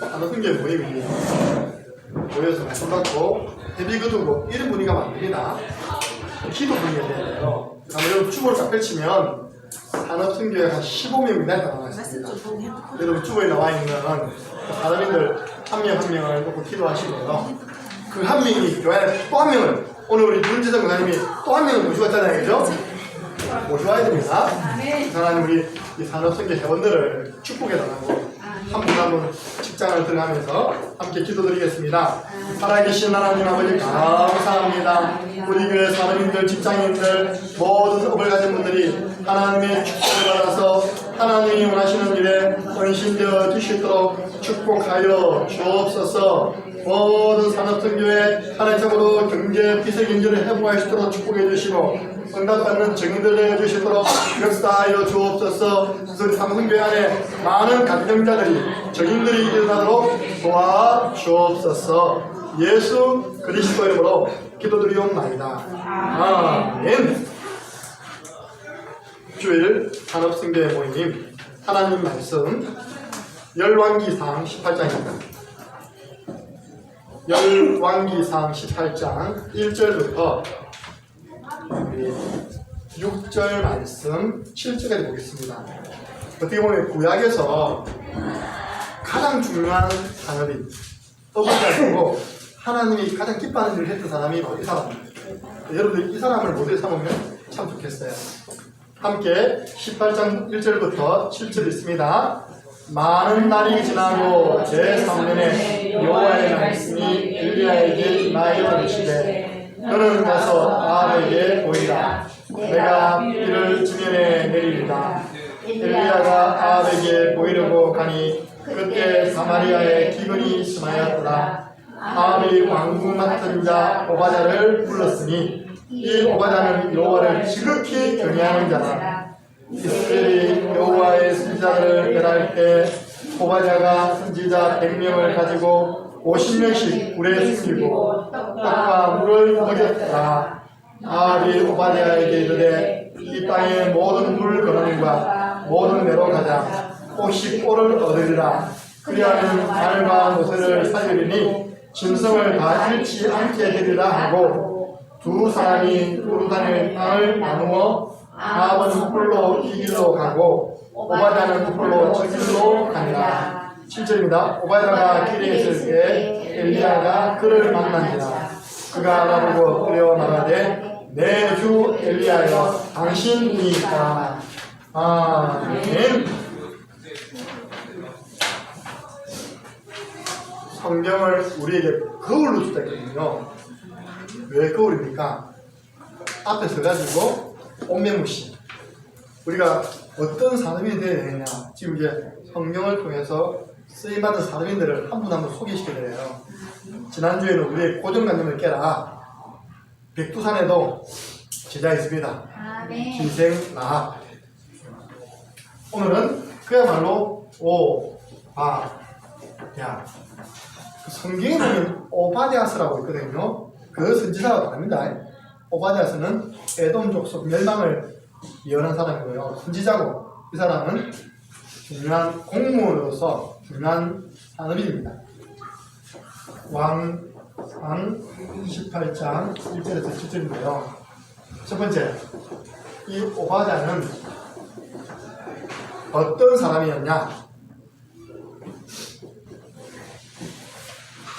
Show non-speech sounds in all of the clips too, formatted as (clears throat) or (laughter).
산업흥계 모임이 모여서 말씀 받고 회비 거두고 이런 분위기가 만듭니다. 기도 분위기가 돼야 돼요. 아무래도 주보를 딱 펼치면 산업흥계에 한 15명 이 나타나 있습니다. 여러분 주보에 나와 있는 사람인들 한 명 한 명을 놓고 기도하시고요. 그 한 명이 교회에 또한 명을 오늘 우리 윤재성 목사님이 또 한 명을 모셔왔잖아요, 그죠? 모셔와야 됩니다. 이 사람 우리 이 산업성계 회원들을 축복해 달라고 한분한분 직장을 들어가면서 함께 기도드리겠습니다. 살아계신 하나님 아버지 감사합니다. 우리 교회 사람인들, 직장인들, 모든 업을 가진 분들이 하나님의 축복을 받아서 하나님이 원하시는 일에 헌신되어 주시도록 축복하여 주옵소서. 모든 산업등교회 하나님적으로 경제 피세 경제를 회복할 수 있도록 축복해 주시고 응답받는 증인들 내주시도록 역사하여 주옵소서. 우리 삼성교회 안에 많은 간병자들이 증인들이 일어나도록 도와 주옵소서. 예수 그리스도 이름으로 기도드리옵나이다. 아멘. 주일 산업승교회 모임 하나님 말씀. 열왕기상 18장입니다 열왕기상 18장 1절부터 6절 말씀 7절까지 보겠습니다. 어떻게 보면 구약에서 가장 중요한 산업인 어부자이고 하나님이 가장 기뻐하는 일을 했던 사람이 바로 이 사람입니다. 여러분들 이 사람을 모델 삼으면 참 좋겠어요. 함께 18장 1절부터 7절 있습니다. 많은 날이 지나고 제3년에 여호와의 말씀이 엘리야에게 임하여 이르시되 너는 가서 아합에게 보이라. 내가 비를 지면에 내리리라. 엘리야가 아합에게 보이려고 가니 그때 사마리아에 기근이 심하였더라. 아합이 왕궁 맡은 자 오바자를 불렀으니 이 오바자는 여호와를 지극히 경외하는 자라 이스라엘이 여호와의 선지자들을 멸할 때 오바자가 선지자 100명을 가지고 50명씩 불에 숨기고 떡과 물을 먹였더라. 아합이 오바자에게 이르되 이 땅의 모든 물 거름과 모든 매로 가자 혹시 꼴을 얻으리라 그리하면 말과 노새를 살리리니 짐승을 다 잃지 않게 되리라 하고 두 사람이 다닐 땅을 나누어 아합은 홀로 이 길로 가고 오바다는 홀로 저 길로 가니라 7절입니다. 오바다가 길에 있을 때 엘리야가 그를 만난지라 그가 나보고 끓여 말하되 내 주 엘리야여 당신이니까. 아멘. 성경을 우리에게 거울로 주다 했거든요. 왜 거울입니까? 앞에 서가지고 온명무시 우리가 어떤 사람이 되어야 되느냐 지금 이제 성경을 통해서 쓰임받은 사람인들을 한 분 한 분 소개시켜 드려요 지난주에는 우리의 고정관념을 깨라 백두산에도 제자 있습니다 아멘. 기생 나 오늘은 그야말로 오, 바, 야. 그 성경에 보면 오바디아스라고 있거든요. 그 선지자가 다릅니다. 오바디아스는 에돔 족속 멸망을 예언한 사람이고요. 선지자고 이 사람은 중요한 공무원으로서 중요한 산업인입니다. 왕, 왕 28장 1절에서 7절인데요. 첫 번째, 이 오바자는 어떤 사람이었냐?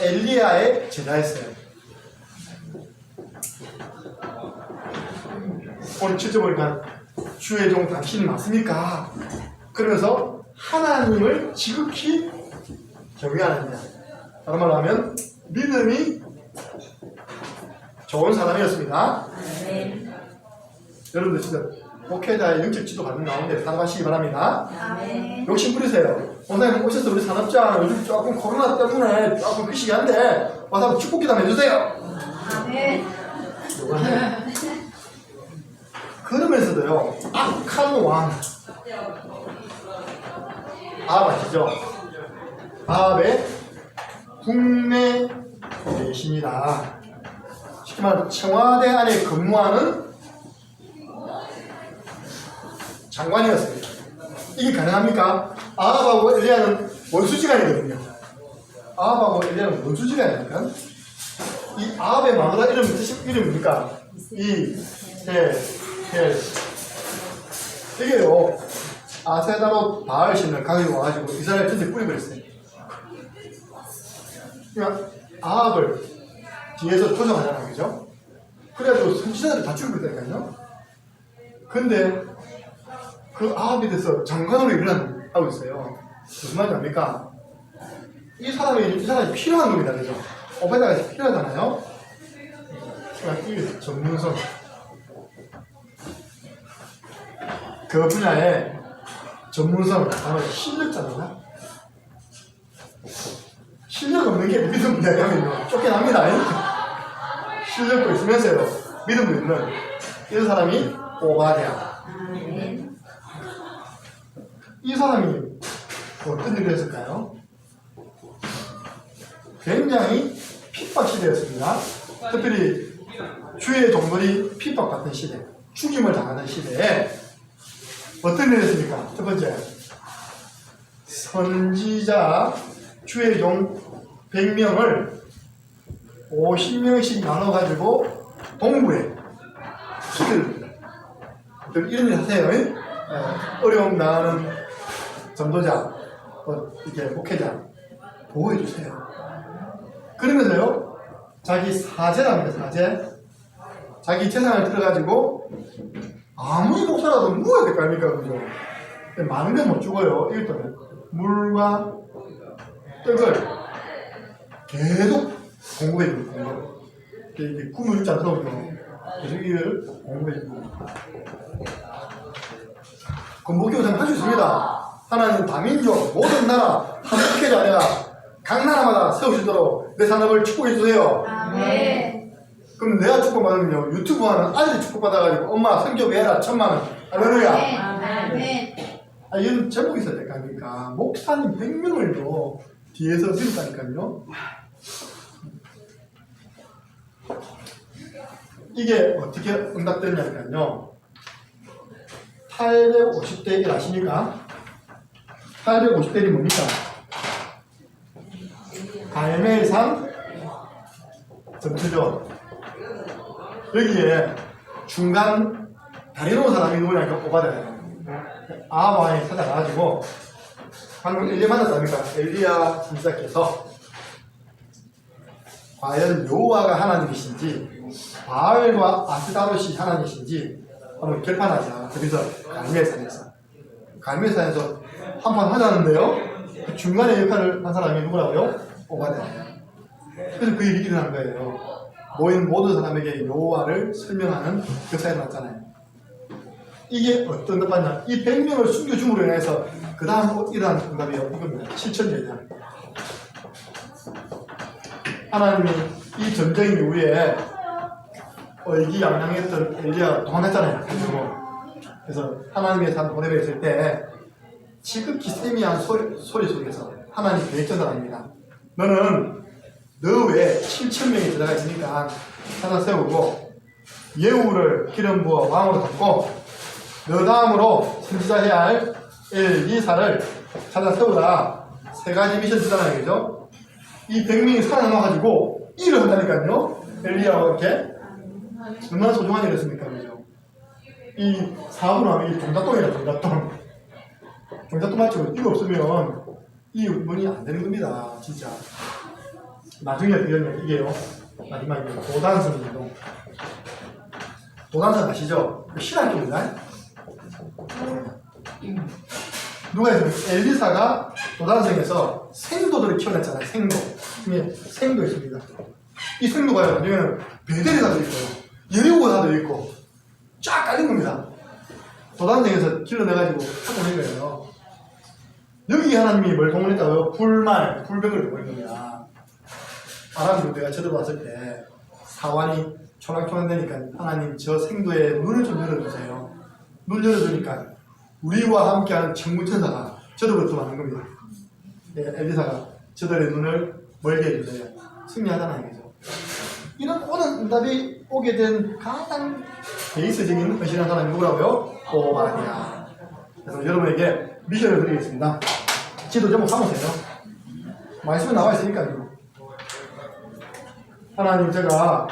엘리야의 제자였어요. 오늘 실제 보니까 주의 종 당신이 맞습니까? 그러면서 하나님을 지극히 경외하는 자. 다른 말로 하면 믿음이 좋은 사람이었습니다. 아멘. 여러분들 진짜 목회자의 영적 지도 받는 가운데 살아가시기 바랍니다. 아멘. 욕심 부리세요. 원장님 오셔서 우리 산업장 요즘 조금 코로나 때문에 조금 그시기 한데 와서 축복 기도 해주세요. 아멘. 그러면서도요 악한 왕 아시죠? 아합의 국내 대신이다. 쉽게 말하면 청와대 안에 근무하는 장관이었습니다. 이게 가능합니까? 아합하고 엘리야는 원수지간이거든요. 아합하고 엘리야는 원수지간이니까 이 아합의 마누라 이름 뜻이 이름입니까? 이, 헬, 헬. 이게요 아세다로 바알 신을 가지고 와가지고 이스라엘 전체 뿌리버렸어요. 그러니까 아합을 뒤에서 조정하잖아요, 그죠? 그래가지고 선지자들을 다 죽여버렸다니까요. 근데 그 아합에 대해서 장관으로 일을 하고 있어요. 무슨 말인지 압니까? 이 사람이, 이 사람이 필요한 놈이다, 그죠? 오베다가 필요하잖아요? 그러니까 이 전문성. 그 분야에 전문성, 다음에 실력자입니다. 실력 없는 게 믿음 이야기하면요. 쫓겨납니다. 실력도 있으면서요. 믿음도 있는 이런 사람이. 아멘. 이 사람이 어떤 일을 했을까요? 굉장히 핍박 시대였습니다. 특별히 주의 종들이 핍박받던 시대, 죽임을 당하는 시대에 어떤 일을 했습니까? 첫 번째, 선지자 주의 종 100명을 50명씩 나눠가지고 동부에 시킬 이런 일 하세요. 예? 어, 어려움 나는 전도자, 어, 이렇게 목회자 보호해 주세요. 그러면서요, 자기 사제랍니다, 사제. 자기 재산을 들어가지고 아무리 목사라도 누워야 될 거 아닙니까, 그죠? 많은 건못 죽어요. 이럴 때는 물과 떡을 계속 공급해 주는 거예요. 이게 잘 들어오죠. 계속 이걸 공급해 주고. 그 목교사는 할수 있습니다. 하나님 다민족 모든 나라 한국회자 아니라 각 나라마다 세우시도록 내 산업을 축복해 주세요. 아멘. 그럼 내가 축복받으면요 유튜브 하는 아들이 축복받아가지고 엄마 성교비 해라 천만 원 할렐루야. 아멘. 아 이런 제목이 있어야 될거 아닙니까? 목사님 100명을요 뒤에서 드렸다니까요. 이게 어떻게 응답되냐니까요. 850대 1 아십니까? 850대 1이 뭡니까? 갈멜산 전투죠. 여기에 중간 다리 놓은 사람이 누구냐니까 오바다예요. 아마에 찾아가가지고 방금 엘리야 만났습니까? 엘리야 선지자께서 과연 여호와가 하나님이신지 바알과 아스다롯이 하나님이신지 한번 결판하자. 그래서 갈멜산에서 갈멜산에서 한 판 하자는데요. 그 중간에 역할을 한 사람이 누구라고요? 오바다예요. 그래서 그 일이 일어난 거예요. 모인 모든 사람에게 여호와를 설명하는 역사에 나왔잖아요. 이게 어떤 뜻이냐? 이 100명을 숨겨줌으로 인해서 그 다음 일어난 응답이 이겁니다. 7천제냐. 하나님이 이 전쟁 이후에 의기양양했던 엘리야 도망갔잖아요. 그래서, 그래서 하나님의 산 보내려 있을 때 지극히 세미한 소리, 소리 속에서 하나님 계획 전달합니다. 너는 너 외에 7천 명이 들어가 있으니까 하나 세우고 예후를 기름 부어 왕으로 삼고 너 다음으로 선지자 해야 할 엘리사를 찾아 세우라 세 가지 미션 주잖아요 그죠? 이 100명이 살아남아가지고 일을 한다니까요 엘리야와 이렇게 얼마나 소중한 일이었습니까 그죠? 이 사업을 하면 이 종잣돈이라 종잣돈 종잣돈 맞죠? 이거 없으면 이 문이 안 되는 겁니다 진짜 나중에 배우면 이게요. 마지막에 도단성 운동. 도단성 아시죠? 그 신학 쪽인가? 누가 했습니까? 엘리사가 도단성에서 생도들을 키워냈잖아요. 생도. 이게 생도 있습니다. 이 생도가요. 나중에는 베델이 다 들어있고요. 예리고가 다 들어있고 쫙 깔린 겁니다. 도단성에서 길러내가지고 있는 거예요. 여기 하나님이 뭘 동원했다고요? 불말, 불병을 동원한 겁니다. 아람 군대가 쳐들어왔을 때 사환이 초락초락되니까 하나님 저 생도에 눈을 좀 열어주세요. 눈 열어주니까 우리와 함께하는 천군천사가 저들부터 많은 겁니다. 예, 엘리사가 저들의 눈을 멀게 해주세요. 승리하잖아요. 그죠? 이런 오는 응답이 오게 된 가장 베이스적인 헌신한 사람이 누구라고요? 오바디아. 그래서 여러분에게 미션을 드리겠습니다. 지도 제목 삼으세요. 말씀에 나와 있으니까요. 하나님 제가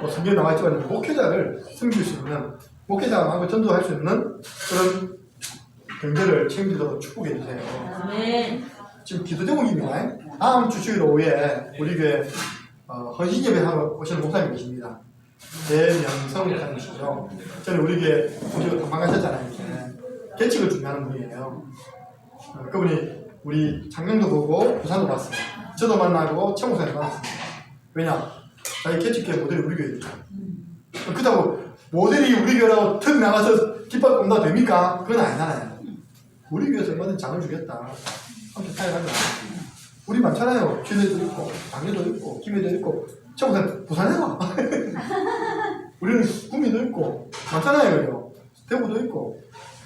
뭐 성경에 나와 있지만 목회자를 섬길 수 있는 목회자가 마음을 전도할 수 있는 그런 경제를 책임지도록 축복해 주세요. 지금 기도 제목입니다. 다음 주 주일 오후에 우리 교회 어, 헌신 예배 하러 오시는 목사님 계십니다. 대명성 목사님이시죠. 저는 우리 교회 도망가셨잖아요. 이제. 계측을 준비하는 분이에요. 어, 그분이 우리 장명도 보고 부산도 봤어요. 저도 만나고 최 목사님 만났습니다. 왜냐? 자기 계측교회 모델이 우리 교회니까. 그렇다고 모델이 우리 교회라고 턱 나가서 깃발 꼽다 됩니까? 그건 아니잖아요. 우리 교회에서 얼마든지 장을 주겠다. 함께 타협하자. 우리 많잖아요. 주례도 있고, 당례도 있고, 김해도 있고, 청산 부산에 가. 우리는 구미도 있고, 많잖아요. 대구도 있고.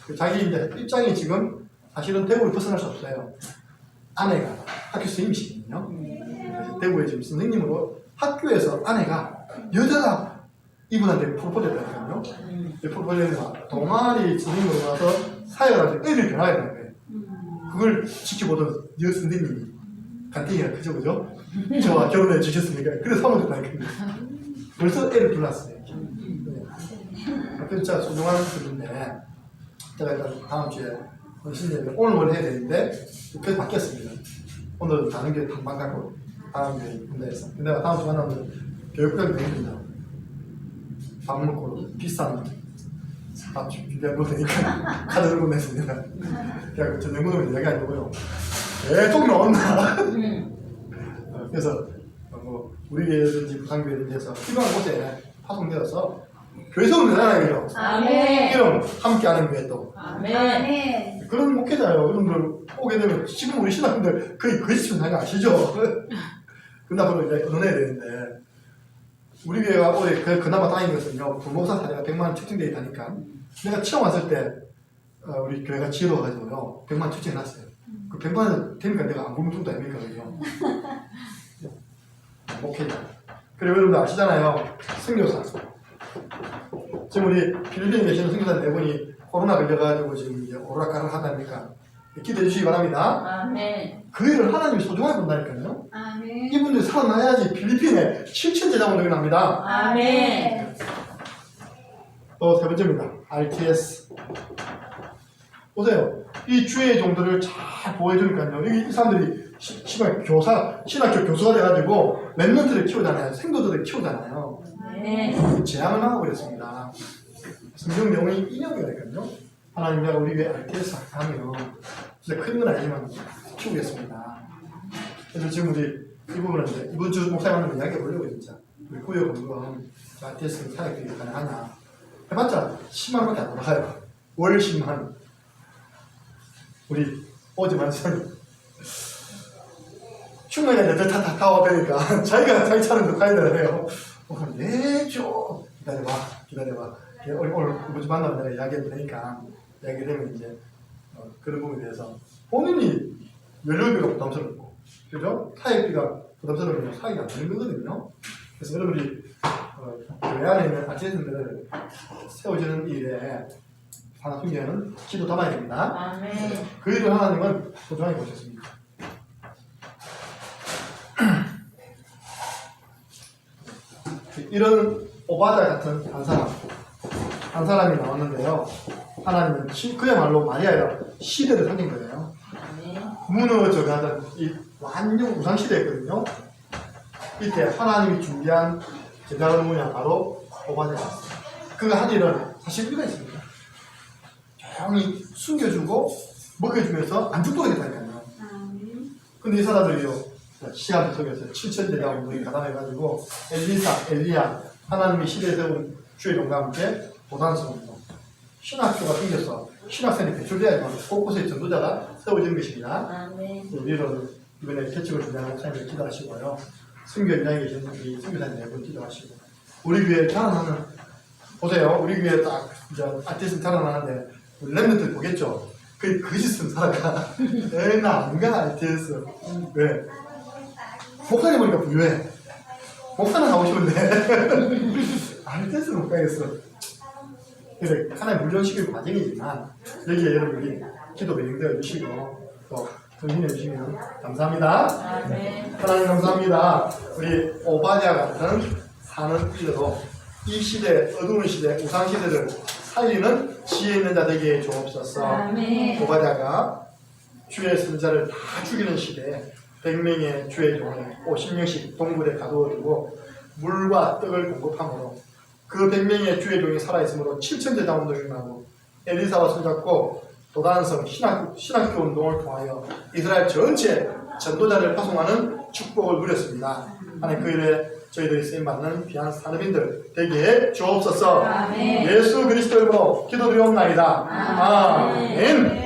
그 자기 이제 입장이 지금 사실은 대구를 벗어날 수 없어요. 아내가 학교 선생님이시거든요. 대구에 지금 선생님으로 학교에서 아내가 여자가 이분한테 프로포즈를 했거든요. 이 프로포즈가 동아리 선생님으로 가서 사회를 애를 변화해야 되는 거예요. 그걸 지켜보던 여 선생님이 간땡이가 크죠, 그죠? 저와 결혼해 주셨으니까 그래서 사모됐다니까요. 벌써 애를 불렀어요. 네. 진짜 소중한 분인데 제가 일단 다음 주에 신예를 오늘 뭘 해야 되는데 그게 바뀌었습니다. 오늘 다른 게 당방 갖고 다음 게 군대에서 근데 내가 다음 주 만나면 교육부장이 되겠다. 밥 먹고 비싼 밥 준비한 거 되니까 (laughs) 카드 들고 냈습니다. 그냥 저 냉모놈이 이야기 아니고요. 계속 나온다. 어, 그래서 어, 뭐 우리 교회든지 부산 교회든지 해서 필요한 곳에 파송되어서 교회성은 되잖아요. 아멘. 이런 함께하는 교회 또 아멘. 아멘. 그런 목회자요. 여러분들 오게 되면 지금 우리 신학분들 거의 거짓 하는 거 아시죠? (laughs) 그나마로 이제 얻어내야 되는데. 우리 교회가 올해 그, 그나마 다행인 것은요. 부모사 사례가 100만 원 측정되어 있다니까. 내가 처음 왔을 때 어, 우리 교회가 지어가지고요. 100만 원 측정해놨어요. 그 100만 원 되니까 내가 안 정도 아닙니까 그죠? (laughs) 목회자. 그리고 여러분들 아시잖아요. 선교사. 지금 우리 필리핀에 계시는 선교사 네 분이 코로나 걸려가지고 지금 이제 오락가락 하다니까 기도해 주시기 바랍니다 아멘. 그 일을 하나님이 소중하게 본다니까요 아멘. 이분들 살아나야지 필리핀에 7천 제자분 여기 납니다. 아멘. 또 세 번째입니다. RTS. 보세요. 이 주의 종들을 잘 보여주니까요. 여기 이 사람들이 시, 시발 교사, 신학교 교수가 돼가지고 랩런트를 키우잖아요. 생도들을 키우잖아요. 아멘. 제안을 하고 그랬습니다. 성경 내용이 인용이라니까요. 하나님 내가 우리 교회 RTS 하면 진짜 큰건 아니지만 키우겠습니다. 그래서 지금 우리 이 부분은 이제 이번 주 목사님한테 이야기해 보려고 진짜 우리 구역 공부는 RTS 사역이 가능하냐 해봤자 10만 원밖에 안 나가요. 월 10만 우리 어제만 전 충분히 내들 다 타고 되니까 (laughs) 자기가 자기 차는 더 가야 되네요. 어, 내줘 기다려봐 기다려봐 오늘 오늘 뭐지 만나면 내가 이야기해도 되니까 이야기되면 이제 어, 그런 부분에 대해서 본인이 연료비가 부담스럽고 그죠? 타협비가 부담스러우면 사기가 안 되는 거거든요. 그래서 여러분이 어, 교회 안에 있는 아티스트들을 세워주는 일에 하나 숨기는 기도 담아야 됩니다. 아멘. 그 일을 하나님은 소중하게 보셨습니다. (clears throat) 이런 오바다 같은 한 사람, 한 사람이 나왔는데요. 하나님은 시- 그야말로 마리아가 시대를 살린 거예요. 아멘. 무너져 가던 이 완전 우상 시대였거든요. 이때 하나님이 준비한 제자가 누구냐 바로 오바데였어요. 그가 한 일은 사실 의미가 있습니다. 조용히 숨겨주고 먹여주면서 안 죽도록 했다니까요. 근데 이 사람들이요 시간 속에서 7천 제자 운동이 가담해가지고 엘리사, 엘리야 하나님이 시대에 세운 주의 종과 함께 보단성으로 신학교가 생겨서 신학생이 배출돼야지만 곳곳에 전도자가 세워지는 것입니다. 아멘. 우리는 이번에 개척을 준비하는 목사님을 기도하시고요. 승교 현장에 계신 이 승교사님 네분 기도하시고 우리 교회 자라나는 보세요. 우리 교회 딱 이제 아티스트 자라나는데 우리 랩런들 보겠죠. 그 거짓은 살아가. 에나 안가 아티스트. 왜? 목사님 보니까 부유해. 목사는 가고 싶은데 (laughs) 아티스트는 못 가겠어. 그래서 하나의 물론식의 과정이지만 여기에 여러분이 기도 배경되어 주시고 또 정신해 주시면 감사합니다. 아멘. 하나님 감사합니다. 우리 오바댜 같은 사는 일로 이 시대 어두운 시대 우상 시대를 살리는 지혜 있는 자 되게 주옵소서. 아멘. 오바댜가 주의 선자를 다 죽이는 시대에 100명의 주의 종을 50명씩 동굴에 가두어두고 물과 떡을 공급함으로 그 100명의 주의 종이 살아있으므로 7천대 자원도 일어나고 엘리사와 손잡고 도단성 신학, 신학교 운동을 통하여 이스라엘 전체 전도자를 파송하는 축복을 누렸습니다. 하나님 그 일에 저희들이 쓰임받는 귀한 산업인들 되게 해 주옵소서 아멘. 예수 그리스도 이름으로 기도드리옵나이다. 아멘. 아멘.